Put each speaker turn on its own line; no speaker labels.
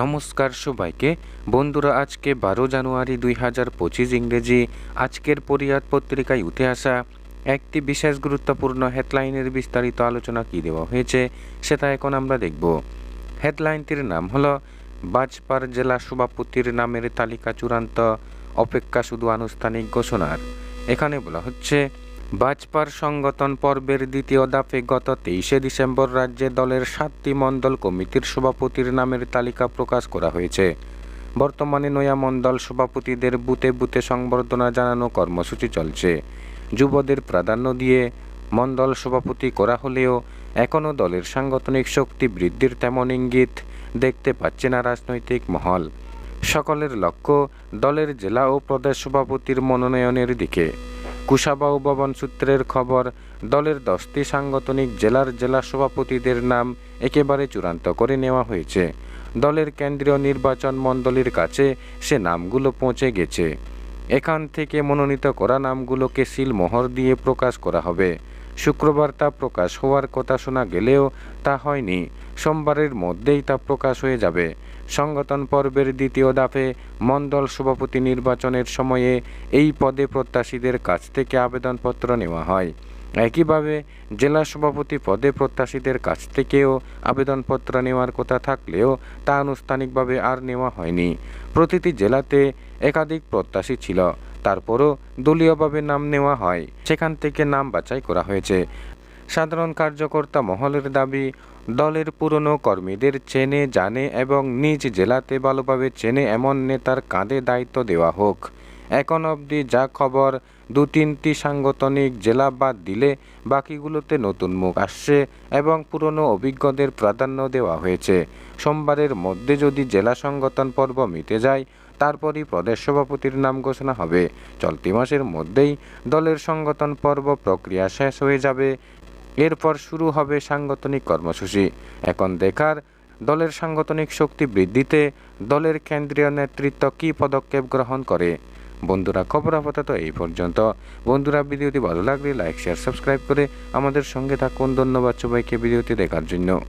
নমস্কার সবাইকে। বন্ধুরা, আজকে বারো জানুয়ারি দুই হাজার পঁচিশ ইংরেজি আজকের পরিয়াদ পত্রিকায় উঠে আসা একটি বিশেষ গুরুত্বপূর্ণ হেডলাইনের বিস্তারিত আলোচনা কী দেওয়া হয়েছে, সেটা এখন আমরা দেখব। হেডলাইনটির নাম হলো, বাজপার জেলা সভাপতির নামের তালিকা চূড়ান্ত অপেক্ষা শুধু আনুষ্ঠানিক ঘোষণার। এখানে বলা হচ্ছে বাজপার সংগঠন পর্বের দ্বিতীয় ধাপে গত তেইশে ডিসেম্বর রাজ্যে দলের সাতটি মণ্ডল কমিটির সভাপতির নামের তালিকা প্রকাশ করা হয়েছে। বর্তমানে নয়া মণ্ডল সভাপতিদের বুথে বুথে সংবর্ধনা জানানো কর্মসূচি চলছে। যুবদের প্রাধান্য দিয়ে মণ্ডল সভাপতি করা হলেও এখনও দলের সাংগঠনিক শক্তি বৃদ্ধির তেমন ইঙ্গিত দেখতে পাচ্ছে না রাজনৈতিক মহল। সকলের লক্ষ্য দলের জেলা ও প্রদেশ সভাপতির মনোনয়নের দিকে। কুশাবাউ ভবন সূত্রের খবর, দলের দশটি সাংগঠনিক জেলার জেলা সভাপতিদের নাম একেবারে চূড়ান্ত করে নেওয়া হয়েছে। দলের কেন্দ্রীয় নির্বাচন মণ্ডলীর কাছে সে নামগুলো পৌঁছে গেছে। এখান থেকে মনোনীত করা নামগুলোকে সিলমোহর দিয়ে প্রকাশ করা হবে। শুক্রবার তা প্রকাশ হওয়ার কথা শোনা গেলেও তা হয়নি। সোমবারের মধ্যেই তা প্রকাশ হয়ে যাবে। সংগঠন পর্বের দ্বিতীয় ধাপে মণ্ডল সভাপতি নির্বাচনের সময়ে এই পদে প্রত্যাশীদের কাছ থেকে আবেদনপত্র নেওয়া হয়। একইভাবে জেলা সভাপতি পদে প্রত্যাশীদের কাছ থেকেও আবেদনপত্র নেওয়ার কথা থাকলেও তা আনুষ্ঠানিকভাবে আর নেওয়া হয়নি। প্রতিটি জেলাতে একাধিক প্রত্যাশী ছিল। তারপরও দলীয়ভাবে নাম নেওয়া হয়। সেখান থেকে নাম বাছাই করা হয়েছে। সাধারণ কার্যকর্তা মহলের দাবি, দলের পুরনো কর্মীদের চেনে, জানে এবং নিজ জেলাতে ভালোভাবে চেনে এমন নেতার কাঁধে দায়িত্ব দেওয়া হোক। এখন অবধি যা খবর দু তিনটি সাংগঠনিক জেলা বাদ দিলে বাকিগুলোতে নতুন মুখ আসছে এবং পুরনো অভিজ্ঞদের প্রাধান্য দেওয়া হয়েছে। সোমবারের মধ্যে যদি জেলা সংগঠন পর্ব মিটে যায়, তারপরই প্রদেশ সভাপতির নাম ঘোষণা হবে। চলতি মাসের মধ্যেই দলের সংগঠন পর্ব প্রক্রিয়া শেষ হয়ে যাবে। এরপর শুরু হবে সাংগঠনিক কর্মসূচি। এখন দেখার, দলের সাংগঠনিক শক্তি বৃদ্ধিতে দলের কেন্দ্রীয় নেতৃত্ব কী পদক্ষেপ গ্রহণ করে? বন্ধুরা, খবর আপাতত এই পর্যন্ত। বন্ধুরা, ভিডিওটি ভালো লাগলে লাইক শেয়ার সাবস্ক্রাইব করে আমাদের সঙ্গে থাকুন। ধন্যবাদ সবাইকে ভিডিওটি দেখার জন্য।